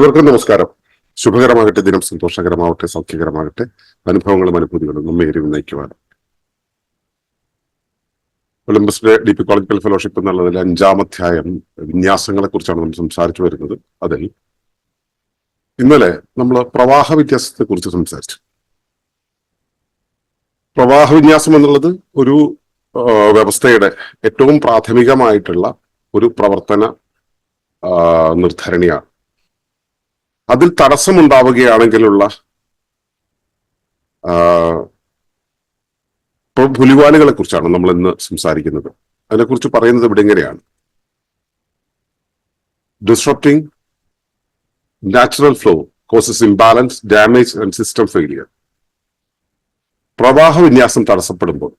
ഏവർക്കും നമസ്കാരം. ശുഭകരമാകട്ടെ ദിനം സന്തോഷകരമാവട്ടെ സൗഖ്യകരമാകട്ടെ. അനുഭവങ്ങളും അനുഭൂതികളും നമ്മെ എരിവ് നയിക്കുവാൻ ഒളിമ്പസിലെ ഡി പി കോളേജ് ഫെലോഷിപ്പ് എന്നുള്ളതിൽ അഞ്ചാമധ്യായം വിന്യാസങ്ങളെ കുറിച്ചാണ് നമ്മൾ സംസാരിച്ചു വരുന്നത്. അതിൽ ഇന്നലെ നമ്മൾ പ്രവാഹ വ്യത്യാസത്തെ കുറിച്ച് സംസാരിച്ചു. പ്രവാഹ വിന്യാസം എന്നുള്ളത് ഒരു വ്യവസ്ഥയുടെ ഏറ്റവും പ്രാഥമികമായിട്ടുള്ള ഒരു പ്രവർത്തന നിർദ്ധരണിയാണ് അതിൽ തടസ്സമുണ്ടാവുകയാണെങ്കിലുള്ള പുലിവാലുകളെ കുറിച്ചാണ് നമ്മൾ ഇന്ന് സംസാരിക്കുന്നത്. അതിനെക്കുറിച്ച് പറയുന്നത് ഇവിടെ ഇങ്ങനെയാണ്. Disrupting natural flow causes imbalance damage and system failure പ്രവാഹ വിന്യാസം തടസ്സപ്പെടുമ്പോൾ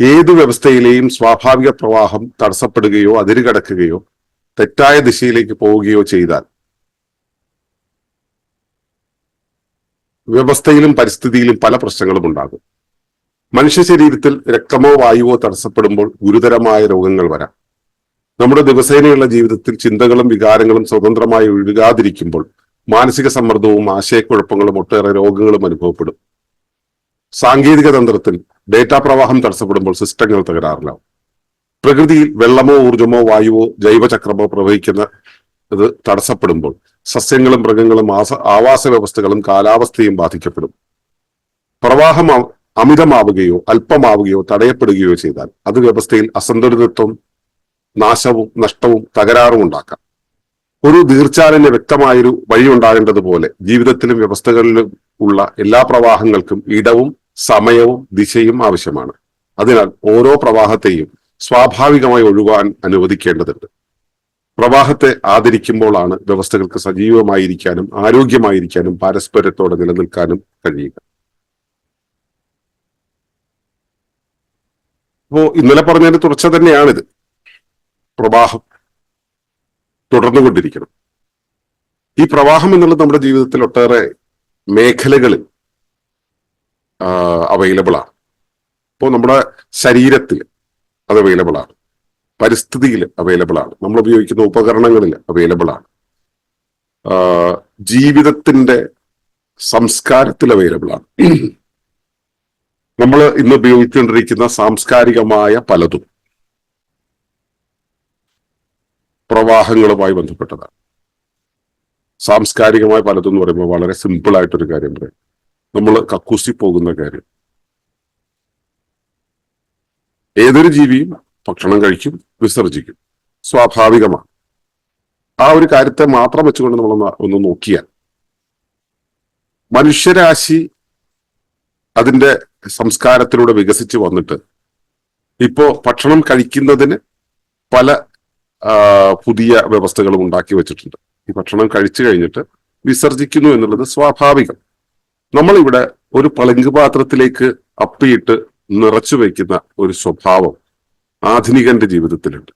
ഏതു വ്യവസ്ഥയിലെയും സ്വാഭാവിക പ്രവാഹം തടസ്സപ്പെടുകയോ അതിരുകടക്കുകയോ തെറ്റായ ദിശയിലേക്ക് പോവുകയോ ചെയ്താൽ വ്യവസ്ഥയിലും പരിസ്ഥിതിയിലും പല പ്രശ്നങ്ങളും ഉണ്ടാകും. മനുഷ്യ ശരീരത്തിൽ രക്തമോ വായുവോ തടസ്സപ്പെടുമ്പോൾ ഗുരുതരമായ രോഗങ്ങൾ വരാം. നമ്മുടെ ദിവസേനയുള്ള ജീവിതത്തിൽ ചിന്തകളും വികാരങ്ങളും സ്വതന്ത്രമായി ഒഴുകാതിരിക്കുമ്പോൾ മാനസിക സമ്മർദ്ദവും ആശയക്കുഴപ്പങ്ങളും ഒട്ടേറെ രോഗങ്ങളും അനുഭവപ്പെടും. സാങ്കേതിക തന്ത്രത്തിൽ ഡേറ്റാ പ്രവാഹം തടസ്സപ്പെടുമ്പോൾ സിസ്റ്റങ്ങൾ തകരാറിലാവും. പ്രകൃതിയിൽ വെള്ളമോ ഊർജമോ വായുവോ ജൈവചക്രമോ പ്രവഹിക്കുന്ന ഇത് തടസ്സപ്പെടുമ്പോൾ സസ്യങ്ങളും മൃഗങ്ങളും ആസ ആവാസ വ്യവസ്ഥകളും കാലാവസ്ഥയും ബാധിക്കപ്പെടും. പ്രവാഹം അമിതമാവുകയോ അല്പമാവുകയോ തടയപ്പെടുകയോ ചെയ്താൽ അത് വ്യവസ്ഥയിൽ അസന്തുലിതത്വം നാശവും നഷ്ടവും തകരാറും ഉണ്ടാക്കാം. ഒരു ദീർച്ചാലിന് വ്യക്തമായൊരു വഴി ഉണ്ടാകേണ്ടതുപോലെ ജീവിതത്തിലും വ്യവസ്ഥകളിലും ഉള്ള എല്ലാ പ്രവാഹങ്ങൾക്കും ഇടവും സമയവും ദിശയും ആവശ്യമാണ്. അതിനാൽ ഓരോ പ്രവാഹത്തെയും സ്വാഭാവികമായി ഒഴുകാൻ അനുവദിക്കേണ്ടതുണ്ട്. പ്രവാഹത്തെ ആദരിക്കുമ്പോഴാണ് വ്യവസ്ഥകൾക്ക് സജീവമായിരിക്കാനും ആരോഗ്യമായിരിക്കാനും പാരസ്പര്യത്തോടെ നിലനിൽക്കാനും കഴിയുക. അപ്പോ ഇന്നലെ പറഞ്ഞതിന്റെ തുടർച്ച തന്നെയാണിത്. പ്രവാഹം തുടർന്നുകൊണ്ടിരിക്കണം. ഈ പ്രവാഹം എന്നുള്ളത് നമ്മുടെ ജീവിതത്തിൽ ഒട്ടേറെ മേഖലകളിൽ അവൈലബിൾ ആണ്. ഇപ്പോൾ നമ്മുടെ ശരീരത്തിൽ അത് അവൈലബിൾ ആണ്. പരിസ്ഥിതിയിൽ അവൈലബിൾ ആണ്. നമ്മൾ ഉപയോഗിക്കുന്ന ഉപകരണങ്ങളിൽ അവൈലബിൾ ആണ്. ജീവിതത്തിന്റെ സംസ്കാരത്തിൽ അവൈലബിൾ ആണ്. നമ്മൾ ഇന്ന് ഉപയോഗിച്ചുകൊണ്ടിരിക്കുന്ന സാംസ്കാരികമായ പലതും പ്രവാഹങ്ങളുമായി ബന്ധപ്പെട്ടതാണ്. സാംസ്കാരികമായ പലതും എന്ന് പറയുമ്പോൾ വളരെ സിമ്പിൾ ആയിട്ടൊരു കാര്യം പറയും. നമ്മൾ കക്കൂസി പോകുന്ന കാര്യം. ഏതൊരു ജീവിയും ഭക്ഷണം കഴിക്കും വിസർജിക്കും. സ്വാഭാവികമാണ്. ആ ഒരു കാര്യത്തെ മാത്രം വെച്ചുകൊണ്ട് നമ്മൾ ഒന്ന് നോക്കിയാൽ മനുഷ്യരാശി അതിന്റെ സംസ്കാരത്തിലൂടെ വികസിച്ച് വന്നിട്ട് ഇപ്പോ ഭക്ഷണം കഴിക്കുന്നതിന് പല പുതിയ വ്യവസ്ഥകളും ഉണ്ടാക്കി വെച്ചിട്ടുണ്ട്. ഈ ഭക്ഷണം കഴിച്ചു കഴിഞ്ഞിട്ട് വിസർജിക്കുന്നു എന്നുള്ളത് സ്വാഭാവികം. നമ്മളിവിടെ ഒരു പളിങ്ക് പാത്രത്തിലേക്ക് അപ്പിയിട്ട് നിറച്ചു വയ്ക്കുന്ന ഒരു സ്വഭാവം ആധുനികന്റെ ജീവിതത്തിലുണ്ട്.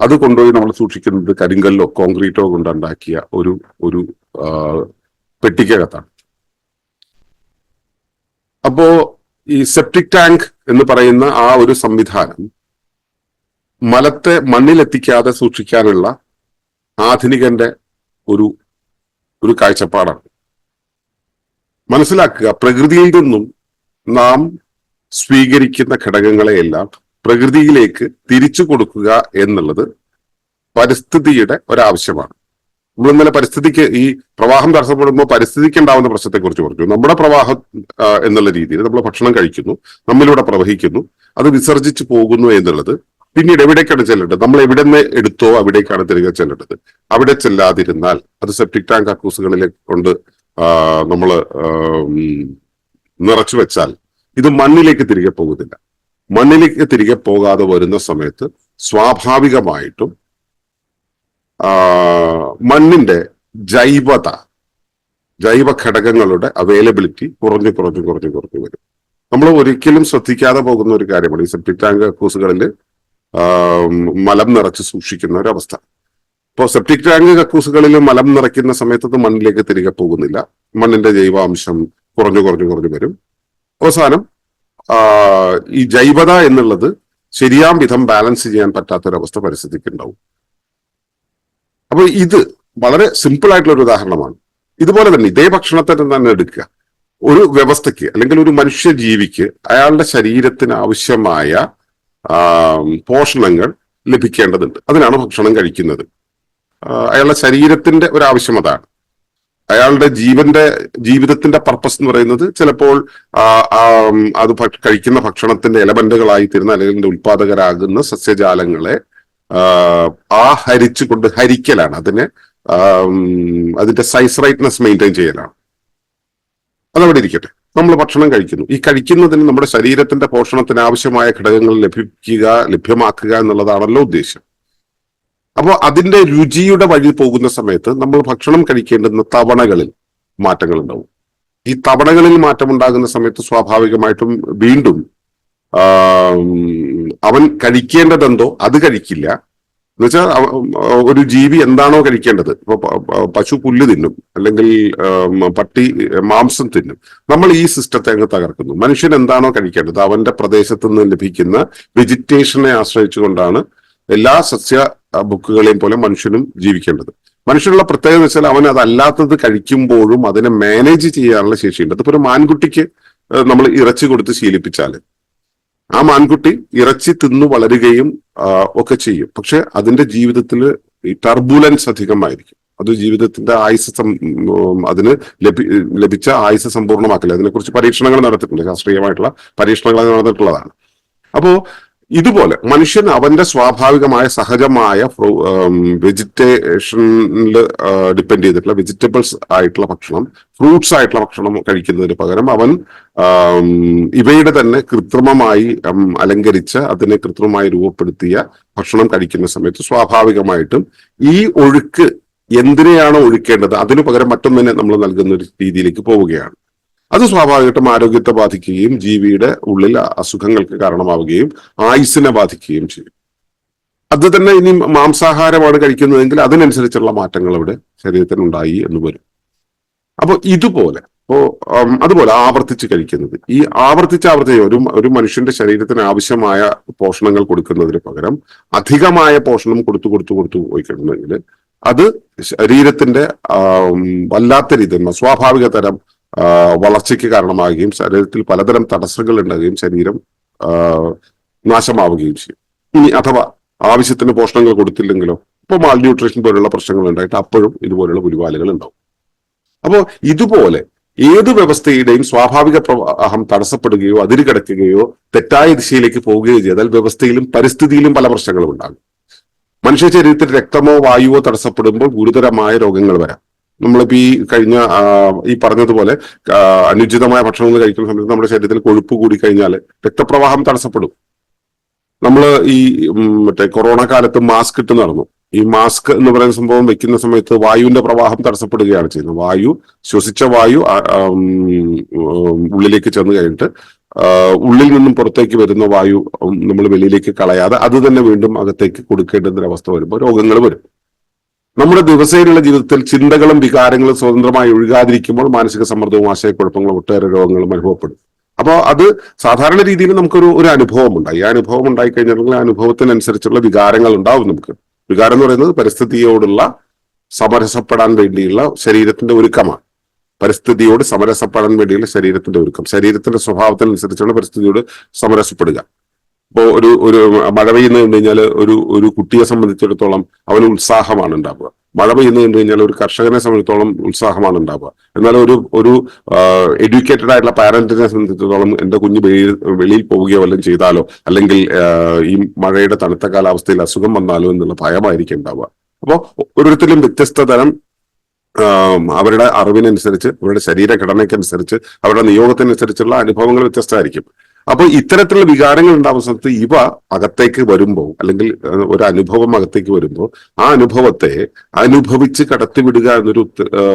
അത് കൊണ്ടുപോയി നമ്മൾ സൂക്ഷിക്കുന്നത് കരിങ്കല്ലോ കോൺക്രീറ്റോ കൊണ്ടുണ്ടാക്കിയ ഒരു ഒരു പെട്ടിക്കകത്താണ്. അപ്പോ ഈ സെപ്റ്റിക് ടാങ്ക് എന്ന് പറയുന്ന ആ ഒരു സംവിധാനം മലത്തെ മണ്ണിലെത്തിക്കാതെ സൂക്ഷിക്കാനുള്ള ആധുനികന്റെ ഒരു ഒരു കാഴ്ചപ്പാടാണ്. മനസ്സിലാക്കുക പ്രകൃതിയിൽ നിന്നും നാം സ്വീകരിക്കുന്ന ഘടകങ്ങളെയെല്ലാം പ്രകൃതിയിലേക്ക് തിരിച്ചു കൊടുക്കുക എന്നുള്ളത് പരിസ്ഥിതിയുടെ ഒരാവശ്യമാണ്. നമ്മൾ ഇന്നലെ പരിസ്ഥിതിക്ക് ഈ പ്രവാഹം തടസ്സപ്പെടുമ്പോൾ പരിസ്ഥിതിക്ക് ഉണ്ടാവുന്ന പ്രശ്നത്തെ കുറിച്ച് പറഞ്ഞു. നമ്മുടെ പ്രവാഹം എന്നുള്ള രീതിയിൽ നമ്മൾ ഭക്ഷണം കഴിക്കുന്നു നമ്മളിവിടെ പ്രവഹിക്കുന്നു അത് വിസർജിച്ചു പോകുന്നു എന്നുള്ളത് പിന്നീട് എവിടേക്കാണ് ചെല്ലേണ്ടത്? നമ്മൾ എവിടെ നിന്ന് എടുത്തോ അവിടേക്കാണ് തിരികെ ചെല്ലേണ്ടത്? അവിടെ ചെല്ലാതിരുന്നാൽ അത് സെപ്റ്റിക് ടാങ്ക് അക്കൂസുകളിലെ കൊണ്ട് നമ്മൾ നിറച്ചു വെച്ചാൽ ഇത് മണ്ണിലേക്ക് തിരികെ പോകുന്നില്ല. മണ്ണിലേക്ക് തിരികെ പോകാതെ വരുന്ന സമയത്ത് സ്വാഭാവികമായിട്ടും മണ്ണിന്റെ ജൈവത ജൈവ ഘടകങ്ങളുടെ അവൈലബിലിറ്റി കുറഞ്ഞു കുറഞ്ഞു കുറഞ്ഞു കുറഞ്ഞു വരും. നമ്മൾ ഒരിക്കലും ശ്രദ്ധിക്കാതെ പോകുന്ന ഒരു കാര്യമാണ് ഈ സെപ്റ്റിക് ടാങ്ക് കക്കൂസുകളിൽ മലം നിറച്ച് സൂക്ഷിക്കുന്ന ഒരു അവസ്ഥ. ഇപ്പോൾ സെപ്റ്റിക് ടാങ്ക് കക്കൂസുകളിൽ മലം നിറയ്ക്കുന്ന സമയത്ത് മണ്ണിലേക്ക് തിരികെ പോകുന്നില്ല. മണ്ണിന്റെ ജൈവാംശം കുറഞ്ഞു കുറഞ്ഞു കുറഞ്ഞു വരും. അവസാനം ഈ ജൈവത എന്നുള്ളത് ശരിയാം വിധം ബാലൻസ് ചെയ്യാൻ പറ്റാത്തൊരവസ്ഥ പരിസ്ഥിതിക്ക് ഉണ്ടാവും അപ്പൊ ഇത് വളരെ സിമ്പിൾ ആയിട്ടുള്ള ഒരു ഉദാഹരണമാണ്. ഇതുപോലെ തന്നെ ഇതേ ഭക്ഷണത്തെ തന്നെ എടുക്കുക. ഒരു വ്യവസ്ഥയ്ക്ക് അല്ലെങ്കിൽ ഒരു മനുഷ്യ ജീവിക്ക് അയാളുടെ ശരീരത്തിന് ആവശ്യമായ പോഷണങ്ങൾ ലഭിക്കേണ്ടതുണ്ട്. അതിനാണ് ഭക്ഷണം കഴിക്കുന്നത്. അയാളുടെ ശരീരത്തിന്റെ ഒരു ആവശ്യം അതാണ്. അയാളുടെ ജീവന്റെ ജീവിതത്തിന്റെ പർപ്പസ് എന്ന് പറയുന്നത് ചിലപ്പോൾ അത് കഴിക്കുന്ന ഭക്ഷണത്തിന്റെ എലമെന്റുകളായി തീരുന്ന അല്ലെങ്കിൽ അതിന്റെ ഉൽപാദകരാകുന്ന സസ്യജാലങ്ങളെ ആ, ആഹരിച്ചുകൊണ്ട് ഹരിക്കലാണ്. അതിനെ അതിന്റെ സൈസ് റൈറ്റ്നെസ് മെയിന്റെയിൻ ചെയ്യലാണ്. അതവിടെ ഇരിക്കട്ടെ. നമ്മൾ ഭക്ഷണം കഴിക്കുന്നു. ഈ കഴിക്കുന്നതിന് നമ്മുടെ ശരീരത്തിന്റെ പോഷണത്തിന് ആവശ്യമായ ഘടകങ്ങൾ ലഭിക്കുക ലഭ്യമാക്കുക എന്നുള്ളതാണല്ലോ ഉദ്ദേശം. അപ്പോൾ അതിന്റെ രുചിയുടെ വഴി പോകുന്ന സമയത്ത് നമ്മൾ ഭക്ഷണം കഴിക്കേണ്ടുന്ന തവണകളിൽ മാറ്റങ്ങൾ ഉണ്ടാവും ഈ തവണകളിൽ മാറ്റം ഉണ്ടാകുന്ന സമയത്ത് സ്വാഭാവികമായിട്ടും വീണ്ടും അവൻ കഴിക്കേണ്ടതെന്തോ അത് കഴിക്കില്ല. എന്നുവെച്ചാൽ ഒരു ജീവി എന്താണോ കഴിക്കേണ്ടത്? ഇപ്പൊ പശു പുല്ല് തിന്നും അല്ലെങ്കിൽ പട്ടി മാംസം തിന്നും. നമ്മൾ ഈ സിസ്റ്റത്തെ അങ്ങ് തകർക്കുന്നു. മനുഷ്യൻ എന്താണോ കഴിക്കേണ്ടത്? അവന്റെ പ്രദേശത്ത് നിന്ന് ലഭിക്കുന്ന വെജിറ്റേഷനെ ആശ്രയിച്ചുകൊണ്ടാണ് എല്ലാ സസ്യ ബുക്കുകളെയും പോലെ മനുഷ്യനും ജീവിക്കേണ്ടത്. മനുഷ്യനുള്ള പ്രത്യേകത വെച്ചാൽ അവൻ അതല്ലാത്തത് കഴിക്കുമ്പോഴും അതിനെ മാനേജ് ചെയ്യാനുള്ള ശേഷിയുണ്ട്. അതിപ്പോ ഒരു മാൻകുട്ടിക്ക് നമ്മൾ ഇറച്ചി കൊടുത്ത് ശീലിപ്പിച്ചാൽ ആ മാൻകുട്ടി ഇറച്ചി തിന്നു വളരുകയും ഒക്കെ ചെയ്യും. പക്ഷെ അതിന്റെ ജീവിതത്തിൽ ടർബുലൻസ് അധികമായിരിക്കും. അത് ജീവിതത്തിന്റെ ആയുസ് അതിന് ലഭി ലഭിച്ച ആയുസ് സമ്പൂർണമാക്കില്ല. അതിനെക്കുറിച്ച് പരീക്ഷണങ്ങൾ നടത്തിയിട്ടുണ്ട്. ശാസ്ത്രീയമായിട്ടുള്ള പരീക്ഷണങ്ങൾ നടന്നിട്ടുള്ളതാണ്. അപ്പോ ഇതുപോലെ മനുഷ്യൻ അവന്റെ സ്വാഭാവികമായ സഹജമായ വെജിറ്റേഷനിൽ ഡിപ്പെൻഡ് ചെയ്തിട്ടുള്ള വെജിറ്റബിൾസ് ആയിട്ടുള്ള ഭക്ഷണം ഫ്രൂട്ട്സ് ആയിട്ടുള്ള ഭക്ഷണം കഴിക്കുന്നതിന് പകരം അവൻ ഇവയുടെ തന്നെ കൃത്രിമമായി അലങ്കരിച്ച് അതിനെ കൃത്രിമമായി രൂപപ്പെടുത്തിയ ഭക്ഷണം കഴിക്കുന്ന സമയത്ത് സ്വാഭാവികമായിട്ടും ഈ ഒഴുക്ക് എന്തിനെയാണോ ഒഴുക്കേണ്ടത് അതിനു പകരം മറ്റൊന്നിനെ നമ്മൾ നൽകുന്ന ഒരു രീതിയിലേക്ക് പോവുകയാണ്. അത് സ്വാഭാവികമായിട്ടും ആരോഗ്യത്തെ ബാധിക്കുകയും ജീവിയുടെ ഉള്ളിൽ അസുഖങ്ങൾക്ക് കാരണമാവുകയും ആയുസ്സിനെ ബാധിക്കുകയും ചെയ്യും. അത് തന്നെ ഇനി മാംസാഹാരമാണ് കഴിക്കുന്നതെങ്കിൽ അതിനനുസരിച്ചുള്ള മാറ്റങ്ങൾ അവിടെ ശരീരത്തിന് ഉണ്ടായി എന്ന് വരും. അപ്പോൾ ഇതുപോലെ അപ്പോ അതുപോലെ ആവർത്തിച്ച് കഴിക്കുന്നത്. ഈ ആവർത്തിച്ച് ആവർത്തിച്ച് ഒരു ഒരു മനുഷ്യന്റെ ശരീരത്തിന് ആവശ്യമായ പോഷണങ്ങൾ കൊടുക്കുന്നതിന് പകരം അധികമായ പോഷണം കൊടുത്തു കൊടുത്തു കൊടുത്തു പോയി കഴിഞ്ഞെങ്കിൽ അത് ശരീരത്തിന്റെ വല്ലാത്ത രീതിയിൽ സ്വാഭാവിക തരം വളർച്ചയ്ക്ക് കാരണമാവുകയും ശരീരത്തിൽ പലതരം തടസ്സങ്ങൾ ഉണ്ടാകുകയും ശരീരം നാശമാവുകയും ചെയ്യും. ഇനി അഥവാ ആവശ്യത്തിന് പോഷണങ്ങൾ കൊടുത്തില്ലെങ്കിലോ ഇപ്പൊ മാൽ ന്യൂട്രീഷൻ പോലുള്ള പ്രശ്നങ്ങൾ ഉണ്ടായിട്ട് അപ്പോഴും ഇതുപോലുള്ള പുലിവാലുകൾ ഉണ്ടാവും. അപ്പോൾ ഇതുപോലെ ഏത് വ്യവസ്ഥയുടെയും സ്വാഭാവിക പ്രവാഹം തടസ്സപ്പെടുകയോ അതിരുകടക്കുകയോ തെറ്റായ ദിശയിലേക്ക് പോവുകയോ ചെയ്താൽ വ്യവസ്ഥയിലും പരിസ്ഥിതിയിലും പല പ്രശ്നങ്ങളും ഉണ്ടാകും. മനുഷ്യ ശരീരത്തിൽ രക്തമോ വായുവോ തടസ്സപ്പെടുമ്പോൾ ഗുരുതരമായ രോഗങ്ങൾ വരാം. നമ്മളിപ്പോ ഈ കഴിഞ്ഞ ഈ പറഞ്ഞതുപോലെ അനുചിതമായ ഒന്ന് കഴിക്കുന്ന സമയത്ത് നമ്മുടെ ശരീരത്തിൽ കൊഴുപ്പ് കൂടി കഴിഞ്ഞാൽ രക്തപ്രവാഹം തടസ്സപ്പെടും. നമ്മൾ ഈ മറ്റേ കൊറോണ കാലത്ത് മാസ്ക് ഇട്ട് നടന്നു. ഈ മാസ്ക് എന്ന് പറയുന്ന സംഭവം വെക്കുന്ന സമയത്ത് വായുവിന്റെ പ്രവാഹം തടസ്സപ്പെടുകയാണ് ചെയ്യുന്നത്. വായു ശ്വസിച്ച വായു ഉള്ളിലേക്ക് ചെന്ന് കഴിഞ്ഞിട്ട് ഉള്ളിൽ നിന്നും പുറത്തേക്ക് വരുന്ന വായു നമ്മൾ വെളിയിലേക്ക് കളയാതെ അത് തന്നെ വീണ്ടും അകത്തേക്ക് കൊടുക്കേണ്ടുന്ന അവസ്ഥ വരുമ്പോൾ രോഗങ്ങൾ വരും. നമ്മുടെ ദിവസേനയുള്ള ജീവിതത്തിൽ ചിന്തകളും വികാരങ്ങളും സ്വതന്ത്രമായി ഒഴുകാതിരിക്കുമ്പോൾ മാനസിക സമ്മർദ്ദവും ആശയക്കുഴപ്പങ്ങളും ഒട്ടേറെ രോഗങ്ങളും അനുഭവപ്പെടും. അപ്പോൾ അത് സാധാരണ രീതിയിൽ നമുക്കൊരു ഒരു അനുഭവം ഉണ്ടായി ആ അനുഭവം ഉണ്ടായി കഴിഞ്ഞിട്ടുണ്ടെങ്കിൽ ആ അനുഭവത്തിനനുസരിച്ചുള്ള വികാരങ്ങൾ ഉണ്ടാവും നമുക്ക്. വികാരം എന്ന് പറയുന്നത് പരിസ്ഥിതിയോടുള്ള സമരസപ്പെടാൻ വേണ്ടിയുള്ള ശരീരത്തിന്റെ ഒരുക്കമാണ്. പരിസ്ഥിതിയോട് സമരസപ്പെടാൻ വേണ്ടിയുള്ള ശരീരത്തിന്റെ ഒരുക്കം. ശരീരത്തിന്റെ സ്വഭാവത്തിനനുസരിച്ചുള്ള പരിസ്ഥിതിയോട് സമരസപ്പെടുക. ഇപ്പോ ഒരു ഒരു മഴ പെയ്യുന്നത് കണ്ടു കഴിഞ്ഞാൽ ഒരു ഒരു കുട്ടിയെ സംബന്ധിച്ചിടത്തോളം അവന് ഉത്സാഹമാണ് ഉണ്ടാവുക. മഴ പെയ്യുന്നത് കണ്ടു കഴിഞ്ഞാൽ ഒരു കർഷകനെ സംബന്ധിച്ചിടത്തോളം ഉത്സാഹമാണ് ഉണ്ടാവുക. എന്നാൽ ഒരു ഒരു എഡ്യൂക്കേറ്റഡ് ആയിട്ടുള്ള പാരന്റിനെ സംബന്ധിച്ചിടത്തോളം എന്റെ കുഞ്ഞ് വെളിയിൽ പോവുകയോ വല്ലതും ചെയ്താലോ അല്ലെങ്കിൽ ഈ മഴയുടെ തണുത്ത കാലാവസ്ഥയിൽ അസുഖം വന്നാലോ എന്നുള്ള ഭയമായിരിക്കും ഉണ്ടാവുക. അപ്പോൾ ഓരോരുത്തരും വ്യത്യസ്ത തരം അവരുടെ അറിവിനനുസരിച്ച് അവരുടെ ശരീരഘടനയ്ക്കനുസരിച്ച് അവരുടെ നിയോഗത്തിനനുസരിച്ചുള്ള അനുഭവങ്ങൾ വ്യത്യസ്തമായിരിക്കും. അപ്പൊ ഇത്തരത്തിലുള്ള വികാരങ്ങൾ ഉണ്ടാകുന്ന സമയത്ത് ഇവ അകത്തേക്ക് വരുമ്പോൾ അല്ലെങ്കിൽ ഒരു അനുഭവം അകത്തേക്ക് വരുമ്പോൾ ആ അനുഭവത്തെ അനുഭവിച്ച് കടത്തിവിടുക എന്നൊരു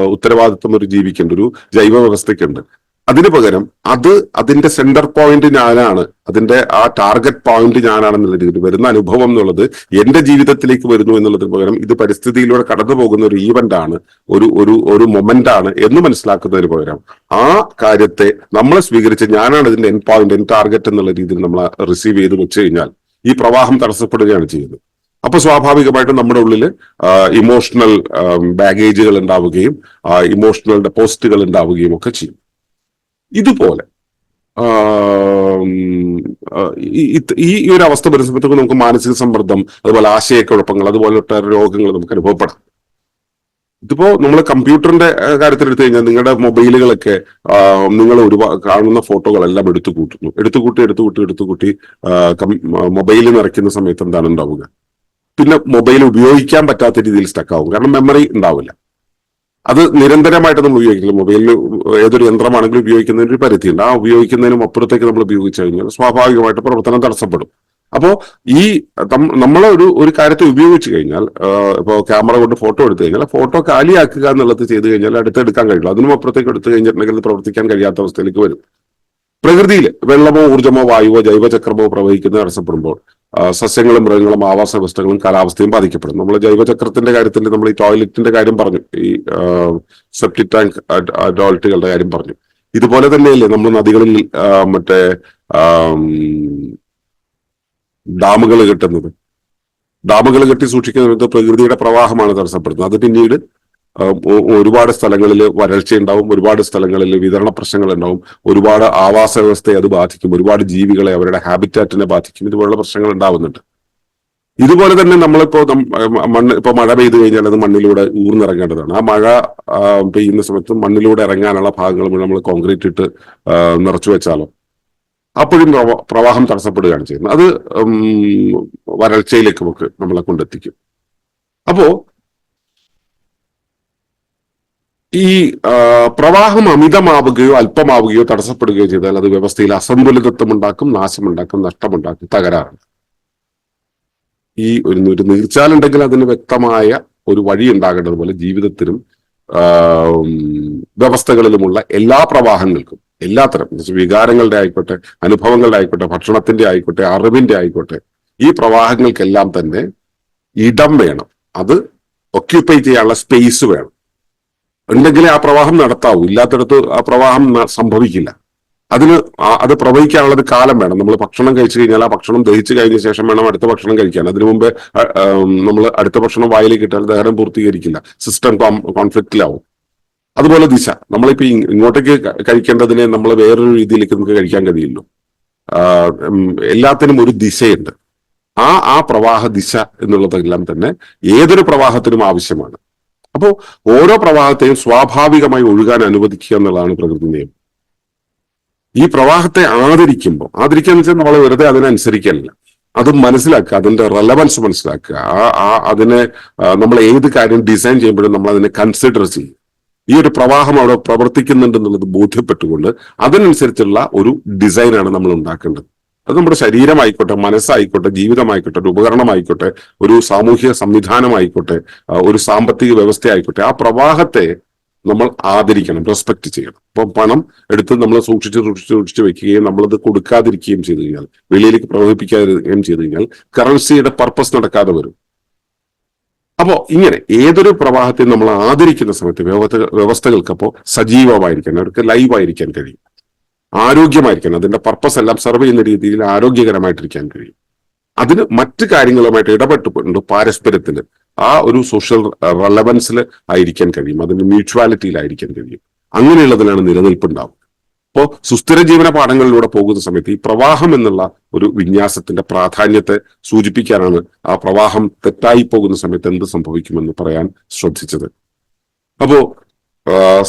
ഉത്തരവാദിത്വം ഒരു ജീവിക്കേണ്ട ഒരു ജൈവ വ്യവസ്ഥയ്ക്കുണ്ട് അതിനു പകരം അത് അതിന്റെ സെന്റർ പോയിന്റ് ഞാനാണ്. അതിന്റെ ആ ടാർഗറ്റ് പോയിന്റ് ഞാനാണെന്നുള്ള രീതിയിൽ വരുന്ന അനുഭവം എന്നുള്ളത് എന്റെ ജീവിതത്തിലേക്ക് വരുന്നു എന്നുള്ളതിന് പകരം ഇത് പരിസ്ഥിതിയിലൂടെ കടന്നു പോകുന്ന ഒരു ഈവന്റ് ആണ്. ഒരു ഒരു ഒരു മൊമെന്റ് ആണ് എന്ന് മനസ്സിലാക്കുന്നതിന് പകരം ആ കാര്യത്തെ നമ്മളെ സ്വീകരിച്ച് ഞാനാണ് ഇതിന്റെ എൻ പോയിന്റ് എൻ ടാർഗറ്റ് എന്നുള്ള രീതിയിൽ നമ്മൾ റിസീവ് ചെയ്ത് വെച്ച് കഴിഞ്ഞാൽ ഈ പ്രവാഹം തടസ്സപ്പെടുകയാണ് ചെയ്യുന്നത്. അപ്പൊ സ്വാഭാവികമായിട്ടും നമ്മുടെ ഉള്ളിൽ ഇമോഷണൽ ബാഗേജുകൾ ഉണ്ടാവുകയും ഇമോഷണൽ ഡെപ്പോസിറ്റുകൾ ഉണ്ടാവുകയും ഒക്കെ ചെയ്യും. ഇതുപോലെ. ഈ ഒരു അവസ്ഥ പരിസരത്തേക്ക് നമുക്ക് മാനസിക സമ്മർദ്ദം അതുപോലെ ആശയക്കുഴപ്പങ്ങൾ അതുപോലെ ഒട്ടേറെ രോഗങ്ങൾ നമുക്ക് അനുഭവപ്പെടാം. ഇതിപ്പോ നമ്മൾ കമ്പ്യൂട്ടറിന്റെ കാര്യത്തിൽ എടുത്തു കഴിഞ്ഞാൽ നിങ്ങളുടെ മൊബൈലുകളൊക്കെ നിങ്ങൾ ഒരു കാണുന്ന ഫോട്ടോകളെല്ലാം എടുത്തു കൂട്ടുന്നു. എടുത്തു കൂട്ടി എടുത്തു കൂട്ടി എടുത്തു കൂട്ടി മൊബൈലിൽ നിറയ്ക്കുന്ന സമയത്ത് എന്താണ് ഉണ്ടാവുക? പിന്നെ മൊബൈൽ ഉപയോഗിക്കാൻ പറ്റാത്ത രീതിയിൽ സ്റ്റക്കാവും കാരണം മെമ്മറി ഉണ്ടാവില്ല. അത് നിരന്തരമായിട്ട് നമ്മൾ ഉപയോഗിക്കില്ല മൊബൈലിൽ ഏതൊരു യന്ത്രമാണെങ്കിലും ഉപയോഗിക്കുന്നതിന് ഒരു പരിധിയുണ്ട്. ആ ഉപയോഗിക്കുന്നതിനും അപ്പുറത്തേക്ക് നമ്മൾ ഉപയോഗിച്ചു കഴിഞ്ഞാൽ സ്വാഭാവികമായിട്ട് പ്രവർത്തനം തടസ്സപ്പെടും. അപ്പോ ഈ നമ്മൾ ഒരു ഒരു കാര്യത്തെ ഉപയോഗിച്ചു കഴിഞ്ഞാൽ ഇപ്പോൾ ക്യാമറ കൊണ്ട് ഫോട്ടോ എടുത്തു കഴിഞ്ഞാൽ ഫോട്ടോ കാലിയാക്കുക എന്നുള്ളത് ചെയ്തു കഴിഞ്ഞാൽ അടുത്തെടുക്കാൻ കഴിയില്ല. അതിനും അപ്പുറത്തേക്ക് എടുത്തു കഴിഞ്ഞിട്ടുണ്ടെങ്കിൽ പ്രവർത്തിക്കാൻ കഴിയാത്ത അവസ്ഥയിലേക്ക് വരും. പ്രകൃതിയിൽ വെള്ളമോ ഊർജമോ വായുവോ ജൈവചക്രമോ പ്രവഹിക്കുന്ന തടസ്സപ്പെടുമ്പോൾ സസ്യങ്ങളും മൃഗങ്ങളും ആവാസ വ്യവസ്ഥകളും കാലാവസ്ഥയും ബാധിക്കപ്പെടും. നമ്മൾ ജൈവചക്രത്തിന്റെ കാര്യത്തിൽ നമ്മൾ ഈ ടോയ്ലറ്റിന്റെ കാര്യം പറഞ്ഞു ഈ സെപ്റ്റിക് ടാങ്ക് ടോയ്ലറ്റുകളുടെ കാര്യം പറഞ്ഞു. ഇതുപോലെ തന്നെയല്ലേ നമ്മൾ നദികളിൽ മറ്റേ ഡാമുകൾ കെട്ടുന്നത്. ഡാമുകൾ കെട്ടി സൂക്ഷിക്കുന്ന പ്രകൃതിയുടെ പ്രവാഹമാണ് തടസ്സപ്പെടുന്നത്. അത് പിന്നീട് ഒരുപാട് സ്ഥലങ്ങളിൽ വരൾച്ച ഉണ്ടാവും ഒരുപാട് സ്ഥലങ്ങളിൽ വിതരണ പ്രശ്നങ്ങൾ ഉണ്ടാവും ഒരുപാട് ആവാസ വ്യവസ്ഥയെ അത് ബാധിക്കും ഒരുപാട് ജീവികളെ അവരുടെ ഹാബിറ്റാറ്റിനെ ബാധിക്കും ഇതുപോലുള്ള പ്രശ്നങ്ങൾ ഉണ്ടാവുന്നുണ്ട്. ഇതുപോലെ തന്നെ നമ്മളിപ്പോ മണ്ണ് ഇപ്പൊ മഴ പെയ്തു കഴിഞ്ഞാൽ അത് മണ്ണിലൂടെ ഊർന്നിറങ്ങേണ്ടതാണ്. ആ മഴ പെയ്യുന്ന സമയത്ത് മണ്ണിലൂടെ ഇറങ്ങാനുള്ള ഭാഗങ്ങൾ നമ്മൾ കോൺക്രീറ്റ് ഇട്ട് നിറച്ചു വെച്ചാലോ. അപ്പോഴും പ്രവാഹം തടസ്സപ്പെടുകയാണ് ചെയ്യുന്നത്. അത് വരൾച്ചയിലേക്ക് നമുക്ക് നമ്മളെ കൊണ്ടെത്തിക്കും. അപ്പോ ഈ പ്രവാഹം അമിതമാവുകയോ അല്പമാവുകയോ തടസ്സപ്പെടുകയോ ചെയ്താൽ അത് വ്യവസ്ഥയിൽ അസന്തുലിതത്വം ഉണ്ടാക്കും നാശമുണ്ടാക്കും നഷ്ടമുണ്ടാക്കും തകരാറുണ്ട് ഈ ഒരു ഒരു നീർച്ചാലുണ്ടെങ്കിൽ അതിന് വ്യക്തമായ ഒരു വഴി ഉണ്ടാകേണ്ടതുപോലെ ജീവിതത്തിനും വ്യവസ്ഥകളിലുമുള്ള എല്ലാ പ്രവാഹങ്ങൾക്കും എല്ലാത്തരം വികാരങ്ങളുടെ ആയിക്കോട്ടെ അനുഭവങ്ങളുടെ ആയിക്കോട്ടെ ഭക്ഷണത്തിന്റെ ആയിക്കോട്ടെ അറിവിന്റെ ആയിക്കോട്ടെ ഈ പ്രവാഹങ്ങൾക്കെല്ലാം തന്നെ ഇടം വേണം. അത് ഒക്യുപ്പൈ ചെയ്യാനുള്ള സ്പേസ് വേണം. ഉണ്ടെങ്കിലേ ആ പ്രവാഹം നടത്താവൂ. ഇല്ലാത്തടത്ത് ആ പ്രവാഹം സംഭവിക്കില്ല. അതിന് അത് പ്രവഹിക്കാനുള്ളത് കാലം വേണം. നമ്മൾ ഭക്ഷണം കഴിച്ചു കഴിഞ്ഞാൽ ആ ഭക്ഷണം ദഹിച്ചു കഴിഞ്ഞ ശേഷം വേണം അടുത്ത ഭക്ഷണം കഴിക്കാൻ. അതിനു മുമ്പ് നമ്മൾ അടുത്ത ഭക്ഷണം വായിലേക്ക് ഇട്ടാൽ ദഹനം പൂർത്തീകരിക്കില്ല. സിസ്റ്റം കോൺഫ്ലിക്റ്റിലാവും അതുപോലെ ദിശ. നമ്മളിപ്പോ ഇങ്ങോട്ടേക്ക് കഴിക്കേണ്ടതിനെ നമ്മൾ വേറൊരു രീതിയിലേക്ക് നമുക്ക് കഴിക്കാൻ കഴിയുള്ളൂ. എല്ലാത്തിനും ഒരു ദിശയുണ്ട്. ആ ആ പ്രവാഹ ദിശ എന്നുള്ളതെല്ലാം തന്നെ ഏതൊരു പ്രവാഹത്തിനും ആവശ്യമാണ്. അപ്പോ ഓരോ പ്രവാഹത്തെയും സ്വാഭാവികമായി ഒഴുകാൻ അനുവദിക്കുക എന്നുള്ളതാണ് പ്രകൃതി നിയമം. ഈ പ്രവാഹത്തെ ആദരിക്കുമ്പോൾ ആദരിക്കുക എന്ന് വെച്ചാൽ നമ്മൾ വെറുതെ അതിനനുസരിക്കല്ല. അത് മനസ്സിലാക്കുക അതിന്റെ റെലവൻസ് മനസ്സിലാക്കുക. ആ അതിനെ നമ്മൾ ഏത് കാര്യം ഡിസൈൻ ചെയ്യുമ്പോഴും നമ്മൾ അതിനെ കൺസിഡർ ചെയ്യും ഈ ഒരു പ്രവാഹം അവിടെ പ്രവർത്തിക്കുന്നുണ്ട് എന്നുള്ളത് ബോധ്യപ്പെട്ടുകൊണ്ട് അതിനനുസരിച്ചുള്ള ഒരു ഡിസൈനാണ് നമ്മൾ ഉണ്ടാക്കേണ്ടത്. അത് നമ്മുടെ ശരീരമായിക്കോട്ടെ മനസ്സായിക്കോട്ടെ ജീവിതമായിക്കോട്ടെ ഒരു ഉപകരണമായിക്കോട്ടെ ഒരു സാമൂഹിക സംവിധാനമായിക്കോട്ടെ ഒരു സാമ്പത്തിക വ്യവസ്ഥയായിക്കോട്ടെ ആ പ്രവാഹത്തെ നമ്മൾ ആദരിക്കണം റെസ്പെക്ട് ചെയ്യണം. അപ്പൊ പണം എടുത്ത് നമ്മൾ സൂക്ഷിച്ച് സൂക്ഷിച്ച് സൂക്ഷിച്ച് വെക്കുകയും നമ്മളത് കൊടുക്കാതിരിക്കുകയും ചെയ്തു കഴിഞ്ഞാൽ വെളിയിലേക്ക് പ്രവഹിപ്പിക്കാതിരിക്കുകയും ചെയ്തു കഴിഞ്ഞാൽ കറൻസിയുടെ പർപ്പസ് നടക്കാതെ വരും. അപ്പോ ഇങ്ങനെ ഏതൊരു പ്രവാഹത്തെ നമ്മൾ ആദരിക്കുന്ന സമയത്ത് വ്യവസ്ഥ വ്യവസ്ഥകൾക്ക് അപ്പോൾ സജീവമായിരിക്കാൻ അവർക്ക് ലൈവ് ആയിരിക്കാൻ കഴിയും. ആരോഗ്യമായിരിക്കാൻ അതിന്റെ പർപ്പസ് എല്ലാം സെർവ് ചെയ്യുന്ന രീതിയിൽ ആരോഗ്യകരമായിട്ടിരിക്കാൻ കഴിയും. അതിന് മറ്റു കാര്യങ്ങളുമായിട്ട് ഇടപെട്ടിട്ടുണ്ട് പാരസ്പര്യത്തിൽ ആ ഒരു സോഷ്യൽ റെലവൻസിൽ ആയിരിക്കാൻ കഴിയും. അതിന്റെ മ്യൂച്വാലിറ്റിയിലായിരിക്കാൻ കഴിയും. അങ്ങനെയുള്ളതിനാണ് നിലനിൽപ്പ് ഉണ്ടാവുക അപ്പോൾ സുസ്ഥിര ജീവന പാഠങ്ങളിലൂടെ പോകുന്ന സമയത്ത് ഈ പ്രവാഹം എന്നുള്ള ഒരു വിന്യാസത്തിന്റെ പ്രാധാന്യത്തെ സൂചിപ്പിക്കാനാണ് ആ പ്രവാഹം തെറ്റായി പോകുന്ന സമയത്ത് എന്ത് സംഭവിക്കുമെന്ന് പറയാൻ ശ്രദ്ധിച്ചത്. അപ്പോ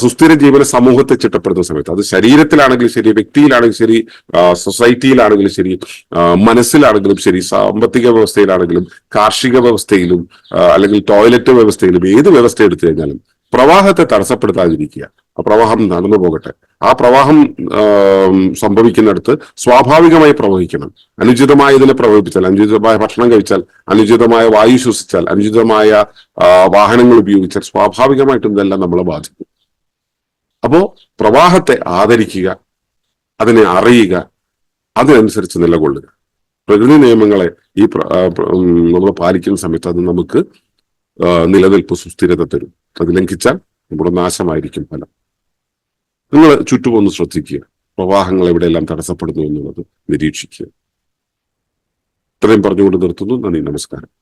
സുസ്ഥിര ജീവന സമൂഹത്തെ ചിട്ടപ്പെടുത്തുന്ന സമയത്ത്. അത് ശരീരത്തിലാണെങ്കിലും ശരി വ്യക്തിയിലാണെങ്കിലും ശരി സൊസൈറ്റിയിലാണെങ്കിലും ശരി മനസ്സിലാണെങ്കിലും ശരി സാമ്പത്തിക വ്യവസ്ഥയിലാണെങ്കിലും കാർഷിക വ്യവസ്ഥയിലും അല്ലെങ്കിൽ ടോയ്ലറ്റ് വ്യവസ്ഥയിലും ഏത് വ്യവസ്ഥ എടുത്തു കഴിഞ്ഞാലും പ്രവാഹത്തെ തടസ്സപ്പെടുത്താതിരിക്കുക. ആ പ്രവാഹം നടന്നു പോകട്ടെ. ആ പ്രവാഹം സംഭവിക്കുന്നിടത്ത് സ്വാഭാവികമായി പ്രവഹിക്കണം. അനുചിതമായ ഇതിനെ പ്രവഹിപ്പിച്ചാൽ അനുചിതമായ ഭക്ഷണം കഴിച്ചാൽ അനുചിതമായ വായു ശ്വസിച്ചാൽ അനുചിതമായ വാഹനങ്ങൾ ഉപയോഗിച്ചാൽ സ്വാഭാവികമായിട്ടും ഇതെല്ലാം നമ്മളെ ബാധിക്കും. അപ്പോ പ്രവാഹത്തെ ആദരിക്കുക അതിനെ അറിയുക അതിനനുസരിച്ച് നിലകൊള്ളുക. പ്രകൃതി നിയമങ്ങളെ ഈ നമ്മൾ പാലിക്കുന്ന സമയത്ത് അത് നമുക്ക് നിലനിൽപ്പ് സുസ്ഥിരത തരും. അത് ലംഘിച്ചാൽ നമ്മുടെ നാശമായിരിക്കും ഫലം. നിങ്ങൾ ചുറ്റും ഒന്ന് ശ്രദ്ധിക്കുക. പ്രവാഹങ്ങൾ എവിടെയെല്ലാം തടസ്സപ്പെടുന്നു എന്നുള്ളത് നിരീക്ഷിക്കുക. ഇത്രയും പറഞ്ഞുകൊണ്ട് നിർത്തുന്നു. നന്ദി നമസ്കാരം.